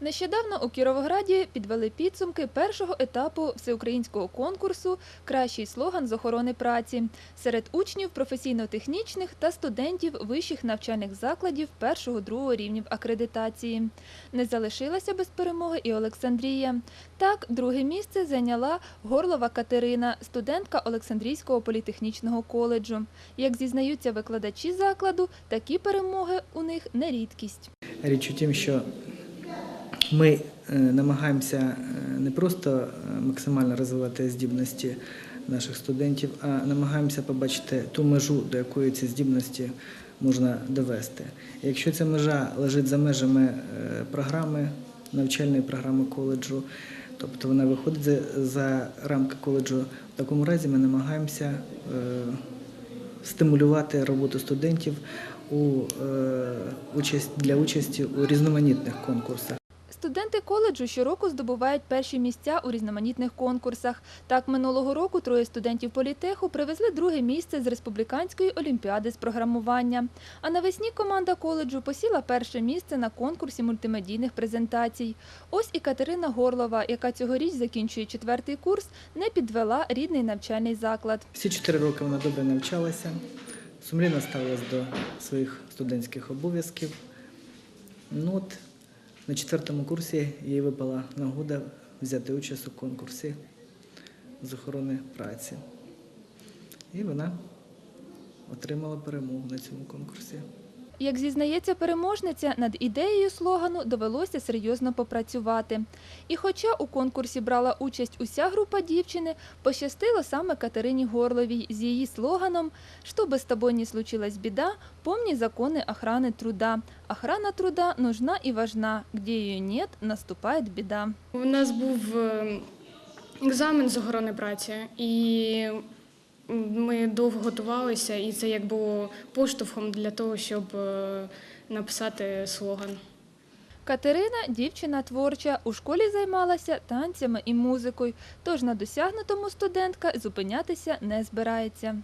Нещодавно у Кіровограді підвели підсумки першого етапу всеукраїнського конкурсу Кращий слоган з охорони праці серед учнів професійно-технічних та студентів вищих навчальних закладів першого-другого рівнів акредитації. Не залишилася без перемоги і Олександрія. Так, друге місце зайняла Горлова Катерина, студентка Олександрійського політехнічного коледжу. Як зізнаються викладачі закладу, такі перемоги у них не рідкість. Річ у тім, що ми е, намагаємося е, не просто е, максимально розвивати здібності наших студентів, а намагаємося побачити ту межу, до якої ці здібності можна довести. Якщо ця межа лежить за межами програми, навчальної програми коледжу, тобто вона виходить за, рамки коледжу, в такому разі ми намагаємося стимулювати роботу студентів у для участі у різноманітних конкурсах. Студенти коледжу щороку здобувають перші місця у різноманітних конкурсах. Так, минулого року троє студентів політеху привезли друге місце з республіканської олімпіади з програмування. А навесні команда коледжу посіла перше місце на конкурсі мультимедійних презентацій. Ось і Катерина Горлова, яка цьогоріч закінчує четвертий курс, не підвела рідний навчальний заклад. Всі чотири роки вона добре навчалася, сумлінно ставилась до своїх студентських обов'язків. Ну от на четвертому курсі їй випала нагода взяти участь у конкурсі з охорони праці. І вона отримала перемогу на цьому конкурсі. Як зізнається переможниця, над ідеєю слогану довелося серйозно попрацювати. І хоча у конкурсі брала участь уся група дівчини, пощастило саме Катерині Горловій з її слоганом «Що би з тобою не случилась біда, помні закони охрани труда. Охрана труда нужна і важна. Где її нет, наступає біда». У нас був е, екзамен з охорони праці, і ми довго готувалися, і це як було поштовхом для того, щоб е, написати слоган. Катерина – дівчина творча, у школі займалася танцями і музикою, тож на досягнутому студентка зупинятися не збирається.